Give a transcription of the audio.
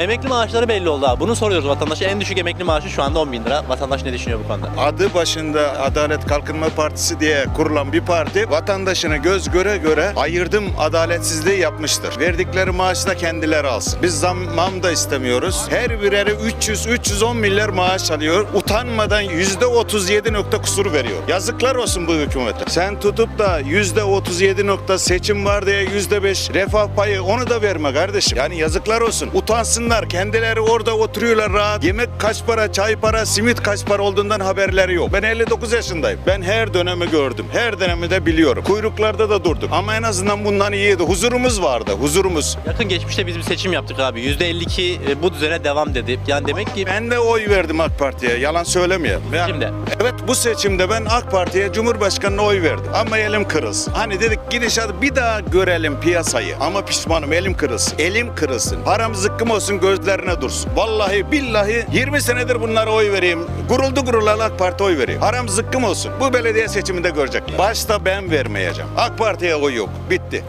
Emekli maaşları belli oldu abi. Bunu soruyoruz vatandaşa. En düşük emekli maaşı şu anda 10 bin lira. Vatandaş ne düşünüyor bu konuda? Adı başında Adalet Kalkınma Partisi diye kurulan bir parti vatandaşını göz göre göre ayırdım adaletsizliği yapmıştır. Verdikleri maaşı da kendileri alsın. Biz zammam da istemiyoruz. Her bireri 300-310 milyar maaş alıyor. Utanmadan %37 nokta kusur veriyor. Yazıklar olsun bu hükümete. Sen tutup da %37 nokta seçim var diye %5 refah payı onu da verme kardeşim. Yani yazıklar olsun. Utansınlar. Kendileri orada oturuyorlar rahat. Yemek kaç para, çay para, simit kaç para olduğundan haberleri yok. Ben 59 yaşındayım. Ben her dönemi gördüm. Her dönemi de biliyorum. Kuyruklarda da durduk. Ama en azından bundan iyiydi. Huzurumuz vardı. Huzurumuz. Yakın geçmişte biz bir seçim yaptık abi. %52 e, bu düzene devam dedi. Yani demek ki Ben de oy verdim AK Parti'ye. Yalan söylemeyeyim. Yani- Şimdi? Evet bu seçimde ben AK Parti'ye Cumhurbaşkanı'na oy verdim. Ama elim kırılsın. Hani dedik gidişat bir daha görelim piyasayı. Ama pişmanım elim kırılsın. Elim kırılsın. Param zıkkım olsun gözlerine dursun. Vallahi billahi 20 senedir bunlara oy vereyim. Guruldu gurulalı AK Parti oy vereyim. Param zıkkım olsun. Bu belediye seçiminde görecek. Başta ben vermeyeceğim. AK Parti'ye oy yok. Bitti.